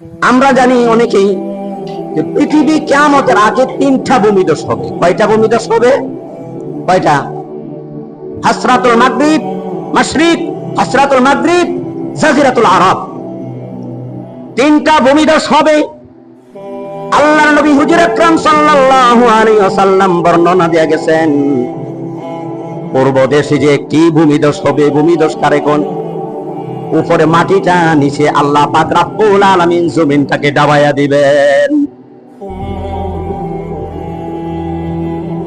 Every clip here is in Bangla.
আমরা জানি অনেকেই যে পৃথিবী কেমতের আগে তিনটা ভূমিদোষ হবে। কয়টা ভূমিদোষ হবে? কয়টা? হাসরাতুল মাগরিব, মাশরিক, হাসরাতুল মাগরিব, জাজিরাতুল আরব। তিনটা ভূমিদোষ হবে। আল্লাহ নবী হুজুর আকরাম সাল্লাল্লাহু আলাইহি ওয়াসাল্লাম বর্ণনা দিয়ে গেছেন, পূর্ব দেশে যে একটি ভূমিদোষ হবে ভূমিদোষ কারে কোন? উপরে মাটিটা, নিচে আল্লাহ পাক রাব্বুল আলামিন জমিনটাকে ডাবাইয়া দিবেন।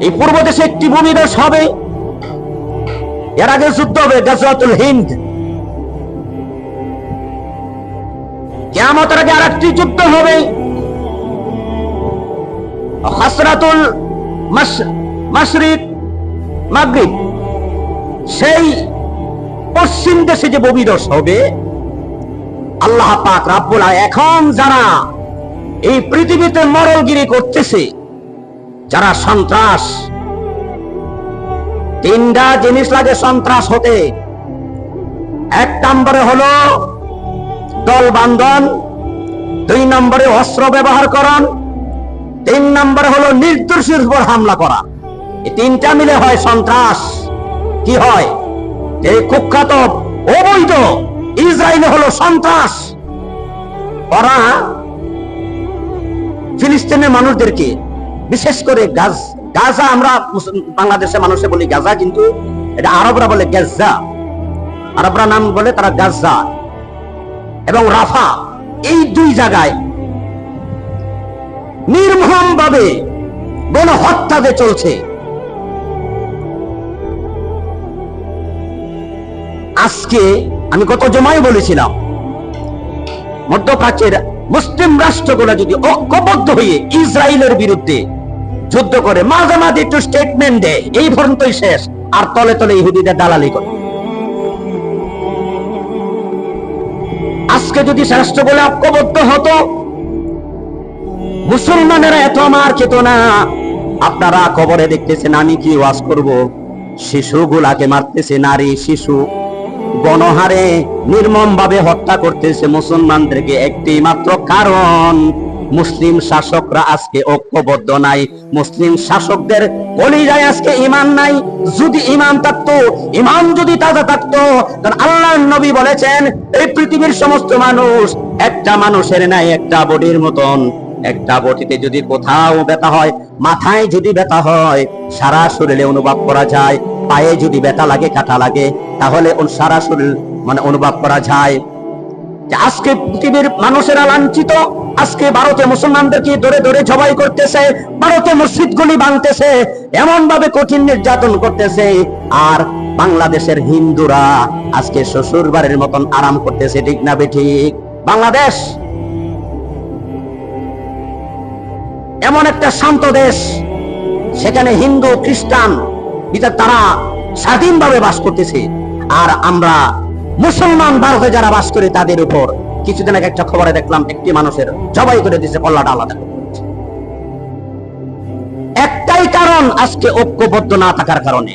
এই পূর্ব দেশে একটি ভূমিদোষ হবে। এর আগে যুদ্ধ হবে গাজওয়াতুল হিন্দ। কিয়ামতের আগে আরেকটি যুদ্ধ হবে। হাসরাতুল মাস- মাশরিক, মাগরিব। সেই পশ্চিম দেশে যে ববিদস হবে, আল্লাহ পাক রাব্বুল এখন যারা এই পৃথিবীতে মরলগিরি করতেছে, যারা সন্ত্রাস, তিনটা জিনিস লাগে সন্ত্রাস হতে। এক নম্বরে হলো দল বান্ধন, দুই নম্বরে অস্ত্র ব্যবহার করন, তিন নম্বরে হলো নির্দোষীর উপর হামলা করা। এই তিনটা মিলে হয় সন্ত্রাস। কি হয়? এই কুখ্যাত অবৈধ ইসরায়েলে হলো সন্ত্রাস। ওরা ফিলিস্তিনের মানুষদেরকে বিশেষ করে গাজ গাজা, আমরা বাংলাদেশের মানুষে বলি গাজা, কিন্তু এটা আরবরা বলে গাজা আরবরা নাম বলে তারা গাজা এবং রাফা, এই দুই জায়গায় নির্মম ভাবে গণ হত্যা যে চলছে আজকে আমি গত জমায় বলেছিলাম, মধ্যপ্রাচ্যের মুসলিম রাষ্ট্রগুলো যদি ঐক্যবদ্ধ হয়ে ইসরায়েলের বিরুদ্ধে যুদ্ধ করে মাঝে মাঝে একটু স্টেটমেন্ট দেয়, এই পর্যন্তই শেষ, আর তলে তলে ইহুদিদের দালালি করে। আজকে যদি রাষ্ট্রগুলো ঐক্যবদ্ধ হতো, মুসলমানেরা এত আমার খেত না। আপনারা খবরে দেখতেছেন, আমি কি ওয়াজ করব? শিশুগুলাকে মারতেছে নারী, শিশু। গণহারে নির্মম ভাবে হত্যা করতেছে মুসলমানদেরকে একটি মাত্র কারণ। মুসলিম শাসকরা আজকে ঐক্যবদ্ধ নাই। মুসলিম শাসকদের কলিজায় আজকে ইমান নাই। যদি ইমান থাকতো ইমান যদি তাজা থাকতো তাহলে আল্লাহর নবী বলেছেন, এই পৃথিবীর সমস্ত মানুষ একটা মানুষের নাই একটা বডির মতন। একটা বটিতে যদি কোথাও ব্যথা হয়, মাথায় যদি ব্যথা হয়, সারা শরীরে অনুভব করা যায়, পায়ে যদি ব্যথা লাগে, কাটা লাগে তাহলে ওর সারা শরীর মানে অনুভব করা যায়। যে আজকে পৃথিবীর মানুষেরা লাঞ্ছিত, আজকে ভারতে মুসলমানদেরকে ধরে ধরে জবাই করতেছে, ভারতে মসজিদগুলি ভাঙতেছে এমন ভাবে কঠিন নির্যাতন করতেছে। আর বাংলাদেশের হিন্দুরা আজকে শ্বশুর বাড়ির মতন আরাম করতেছে, ঠিক না বেঠিক বাংলাদেশ এমন একটা শান্ত দেশ, সেখানে হিন্দু, খ্রিস্টান তারা স্বাধীনভাবে বাস করতেছে। আর আমরা মুসলমান ভারতে যারা বাস করে তাদের উপর, কিছুদিন আগে একটা খবরে দেখলাম একটি মানুষের জবাই করে দিয়েছে কল্লাটা আলাদা একটাই কারণ আজকে ঐক্যবদ্ধ না থাকার কারণে।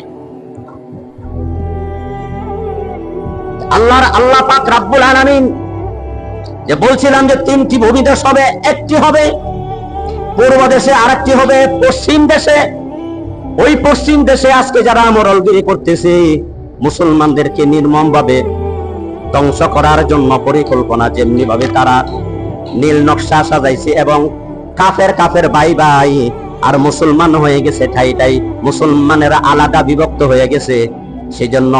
আল্লাহর আল্লাহ পাক রাব্বুল আলামিন যে বলছিলাম যে তিনটি ভূমিদেশ হবে, একটি হবে পূর্ব দেশে আরেকটি হবে পশ্চিম দেশে। ওই পশ্চিম দেশে আজকে যারা মরলগিরি করতেছে, মুসলমানদেরকে নির্মম ভাবে ধ্বংস করার জন্য পরিকল্পনা যেমনি ভাবে তারা নীল নকশা সাজাইছে এবং কাফের কাফের বাই বাই আর মুসলমান হয়ে গেছে, ঠাই ঠাই মুসলমানেরা আলাদা বিভক্ত হয়ে গেছে। সেজন্য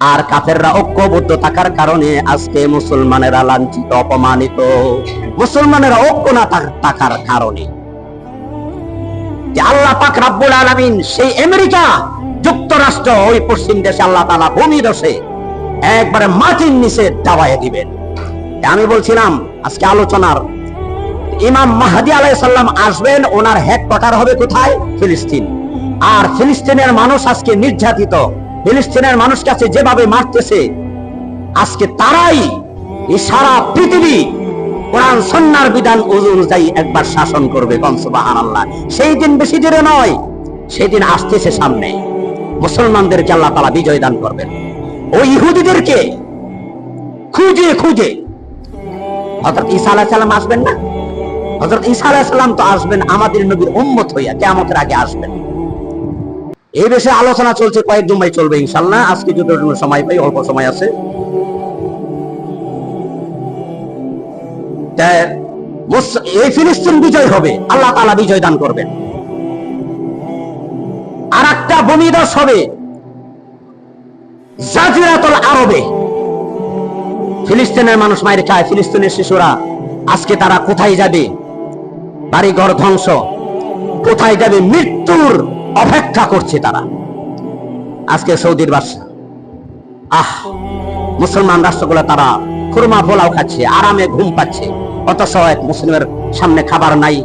আর কাফেররা ঐক্যবদ্ধ থাকার কারণে আজকে মুসলমানেরা লাঞ্ছিত, অপমানিত। মুসলমানেরা ঐক্য না থাকার কারণে। যে আল্লাহ পাক রাব্বুল আলামিন সেই আমেরিকা যুক্তরাষ্ট্র ওই পশ্চিম দেশে আল্লাহ তাআলা ভূমি দশে একবারে মাটির নিচে দাবাইয়া দিবেন। আমি বলছিলাম, আজকে আলোচনার ইমাম মাহাদি আলাইহিস সালাম আসবেন, ওনার হেডকোয়ার্টার হবে কোথায়? ফিলিস্তিন। আর ফিলিস্তিনের মানুষ আজকে নির্যাতিত। ফিলিস্তিনের মানুষ কাছে যেভাবে মারতেছে, আজকে তারাই সারা পৃথিবী কোরআন সন্ন্যার বিধান অনুযায়ী একবার শাসন করবে কনসুবাহান আল্লাহ সেই দিন বেশি দূরে নয়, সেই দিন আসতেছে সামনে। মুসলমানদেরকে আল্লাহ তালা বিজয় দান করবেন। ওই ইহুদিদেরকে খুঁজে খুঁজে। হজরত ঈসা আলাহ সাল্লাম আসবেন না? হজরত ঈসা আলাহ সাল্লাম তো আসবেন, আমাদের নবীর উম্মত হইয়া কেমতের আগে আসবেন। এই বিষয়ে আলোচনা চলছে, কয়েক জুমাই চলবে ইনশাল্লাহ আজকে যতটুকু সময় পাই, অল্প সময় আছে। এই ফিলিস্তিন বিজয় হবে। আল্লাহ তাআলা বিজয় দান করবেন। আর একটা হবে জাজিরাতুল আরবে। ফিলিস্তিনের মানুষ মায়ের খায়। ফিলিস্তিনের শিশুরা, আজকে তারা কোথায় যাবে? বাড়িঘর ধ্বংস। কোথায় যাবে? মৃত্যুর অপেক্ষা করছে তারা। আজকে সৌদির বাদশা আহ, মুসলমান রাষ্ট্রগুলো তারা খুরমা পোলাও খাচ্ছে, আরামে ঘুম পাচ্ছে। অথচ এক মুসলিমের সামনে খাবার নাই,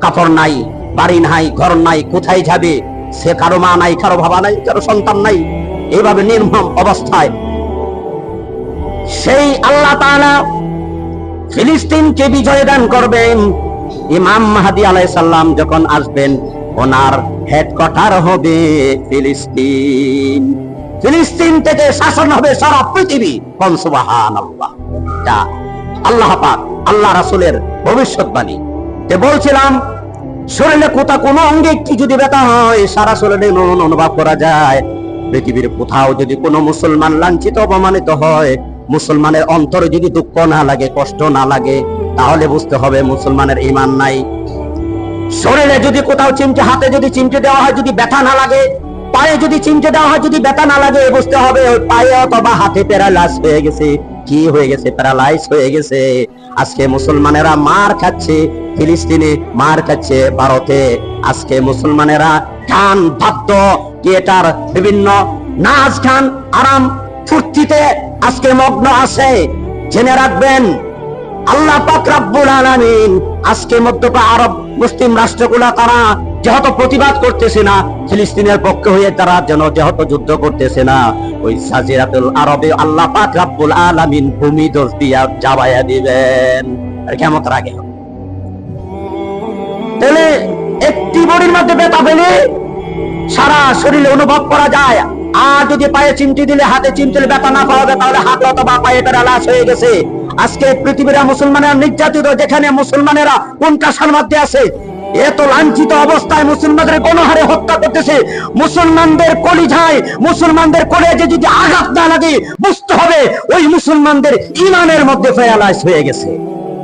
কাপড় নাই, বাড়ি নাই, ঘর নাই, কোথায় যাবে? সে কারও মা নাই, কারও বাবা নাই, কারও সন্তান নাই। এইভাবে নির্মম অবস্থায়। সেই আল্লাহ তাআলা ফিলিস্তিনকে বিজয় দান করবেন। ইমাম মাহাদি আলাইসাল্লাম যখন আসবেন, ওনার হেডকোয়ার্টার হবে ফিলিস্তিন। ফিলিস্তিন থেকে শাসন হবে সারা পৃথিবী। কোন সুবাহান আল্লাহ যা আল্লাহ পাক, আল্লাহ রাসূলের ভবিষ্যৎবাণী। তে বলছিলাম, শরীরে কোথা কোনো অঙ্গে কি যদি ব্যথা হয়, সারা শরীরে অনু- অনুভব করা যায়। পৃথিবীর কোথাও যদি কোনো মুসলমান লাঞ্ছিত, অপমানিত হয়, মুসলমানের অন্তরে যদি দুঃখ না লাগে, কষ্ট না লাগে, তাহলে বুঝতে হবে মুসলমানের ইমান নাই। শরীরে যদি কোথাও চিমটে, হাতে যদি চিমটে দেওয়া হয়, যদি ব্যথা না লাগে, পায়ে যদি চিমটে দেওয়া হয়, যদি ব্যথা না লাগে, বুঝতে হবে ওই পায়ে অথবা হাতে প্যারালাইজ হয়ে গেছে। কি হয়ে গেছে? প্যারালাইজ হয়ে গেছে। আজকে মুসলমানেরা মার খাচ্ছে। ফিলিস্তিনে মার খাচ্ছে ভারতে। আজকে মুসলমানেরা গান বাদ্য থিয়েটার, বিভিন্ন নাচ, গান, আরাম, ফুর্তিতে আজকে মগ্ন আছে। জেনে রাখবেন, আল্লাহ পাক রাব্বুল আলামিন আজকে মধ্যপ্রাচ্য আরব মুসলিম রাষ্ট্রগুলা তারা যেহেতু প্রতিবাদ করতেছে না, ফিলিস্তিনের পক্ষে হয়ে তারা যেন যেহেতু যুদ্ধ করতেছে না। ওই সাজিরাতুল আরবে আল্লাহ পাক রাব্বুল আলামিন ভূমি দোষ দিয়া জাবাইয়া দিবেন। আর কেমন আগে তাহলে একটি বড়ির মধ্যে ব্যথা পেলে সারা শরীরে অনুভব করা যায়। আর যদি পায়ে চিমটি দিলে, হাতে চিমটি দিলে ব্যথা না পাওয়া যায়, তাহলে হাত অথবা পায়ে প্যারালাস হয়ে গেছে। আজকে পৃথিবীর মুসলমানেরা নির্যাতিত, যেখানে মুসলমানেরা কোনটা মধ্যে আছে এত লাঞ্ছিত অবস্থায় মুসলমানদের গণহারে হত্যা করতেছে। মুসলমানদের কলিঝায় মুসলমানদের কলেজে যদি আঘাত না লাগে, বুঝতে হবে ওই মুসলমানদের ইমানের মধ্যে প্যারালাইজ হয়ে গেছে।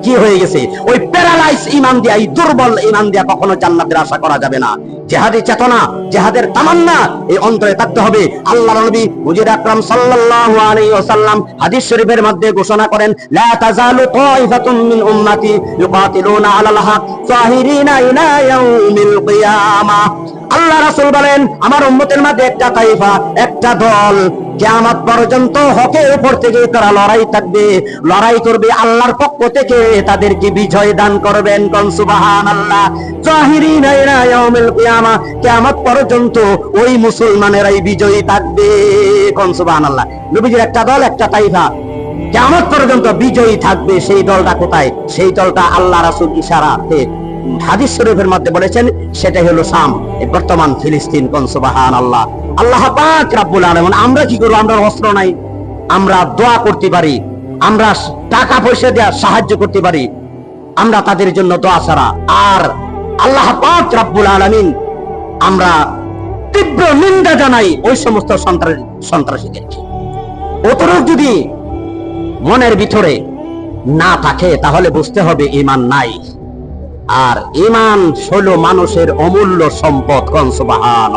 কি হয়ে গেছে। ওই প্যারালাইজ ইমান দিয়া, এই দুর্বল ইমান দিয়া কখনো জান্নাতের আশা করা যাবে না। জেহাদি চেতনা, জেহাদের তামান্না, এই অন্তরে থাকতে হবে। আল্লাহ নবী হুজুর আকরাম সাল্লাল্লাহু আলাইহি ওয়াসাল্লাম হাদিস শরীফের মধ্যে ঘোষণা করেন, লা তাজালু তাইফাতুম মিন উম্মতি ইউকাতিলুনা আলাল হক জাহিরিনা ইলা ইয়াউমিল কিয়ামাহ আল্লাহ রাসূল বলেন, আমার উম্মতের মধ্যে একটা তাইফা, একটা দল কিয়ামত পর্যন্ত হকের উপর থেকে তারা লড়াই থাকবে, লড়াই করবে, আল্লাহর পক্ষ থেকে তাদেরকে বিজয় দান করবেন। কোন সুবহানাল্লাহ? জাহিরিনা ইলা ইয়াউমিল কিয়ামা। কিয়ামত পর্যন্ত ওই মুসলমানেরাই বিজয়ী থাকবে। কোন আল্লাহ নবীজির একটা দল, একটা তাইফা। কিয়ামত পর্যন্ত বিজয়ী থাকবে সেই দলটা কোথায়? সেই দলটা আল্লাহ রাসূল ইশারাতে হাদিস শরীফের মধ্যে বলেছেন, সেটাই হলো শাম বর্তমান ফিলিস্তিন কোন, সুবহানাল্লাহ। আল্লাহ পাক রাব্বুল আলামিন, আমরা কি করব? আমরা অস্ত্র নাই। আমরা দোয়া করতে পারি। আমরা টাকা পয়সা দেওয়া সাহায্য করতে পারি। আমরা তাদের জন্য দোয়া ছাড়া। আর আল্লাহ পাক রাব্বুল আলামিন, আমরা তীব্র নিন্দা জানাই ওই সমস্ত সন্ত্রাসী, সন্ত্রাসীদেরকে। অতরূপ যদি মনের ভিতরে না থাকে, তাহলে বুঝতে হবে ইমান নাই। আর ইমান হলো মানুষের অমূল্য সম্পদ কনসবাহান